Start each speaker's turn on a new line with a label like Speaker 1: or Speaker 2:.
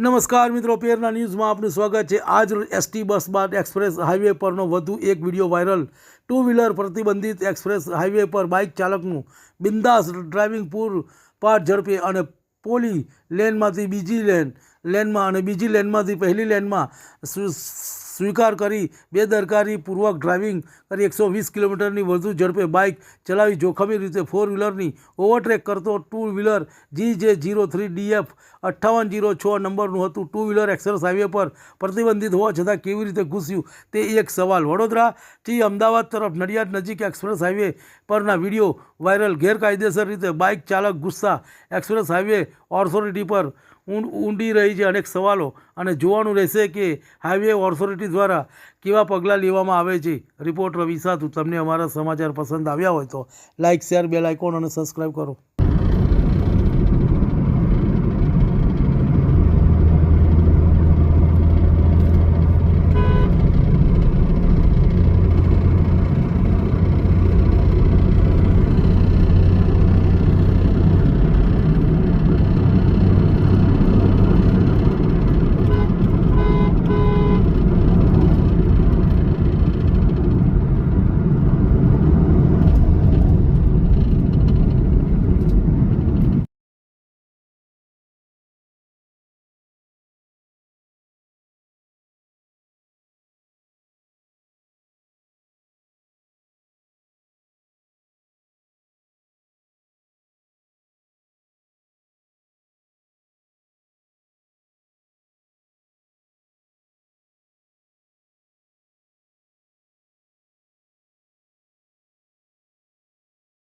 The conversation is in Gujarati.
Speaker 1: નમસ્કાર મિત્રો, પેરના ન્યૂઝમાં આપનું સ્વાગત છે. આજ એસટી બસ બાદ એક્સપ્રેસ હાઈવે પરનો વધુ એક વીડિયો વાયરલ. ટુ વ્હીલર પ્રતિબંધિત એક્સપ્રેસ હાઈવે પર બાઇક ચાલકનું બિંદાસ ડ્રાઇવિંગ પૂર પાર ઝડપે અને પોલી લેનમાંથી બીજી લેન, લેનમાં અને બીજી લેનમાંથી પહેલી લેનમાં સ્વીકાર કરી બેદરકારીપૂર્વક ડ્રાઇવિંગ કરી એકસો વીસ કિલોમીટરની વધુ ઝડપે બાઇક ચલાવી જોખમી રીતે ફોર વ્હીલરની ઓવરટેક કરતો two wheeler G J zero three DF અઠ્ઠાવન જીરો છ નંબરનું હતું. ટુ વ્હીલર એક્સપ્રેસ હાઈવે પર પ્રતિબંધિત હોવા છતાં કેવી રીતે ઘૂસ્યું તે એક સવાલ. વડોદરાથી અમદાવાદ તરફ નડિયાદ નજીક એક્સપ્રેસ હાઈવે પરના વીડિયો વાયરલ. ગેરકાયદેસર રીતે બાઇક ચાલક ગુસ્સા. એક્સપ્રેસ હાઈવે ઓથોરિટી પર ઊંડ રહી છે અનેક સવાલો અને જોવાનું રહેશે કે હાઈવે ઓથોરિટી દ્વારા કેવા પગલાં લેવામાં આવે છે. રિપોર્ટ રવિ સાધુ તમને અમારા સમાચાર પસંદ આવ્યા હોય તો લાઇક શેર, બેલ આઇકોન અને સબસ્ક્રાઈબ કરો.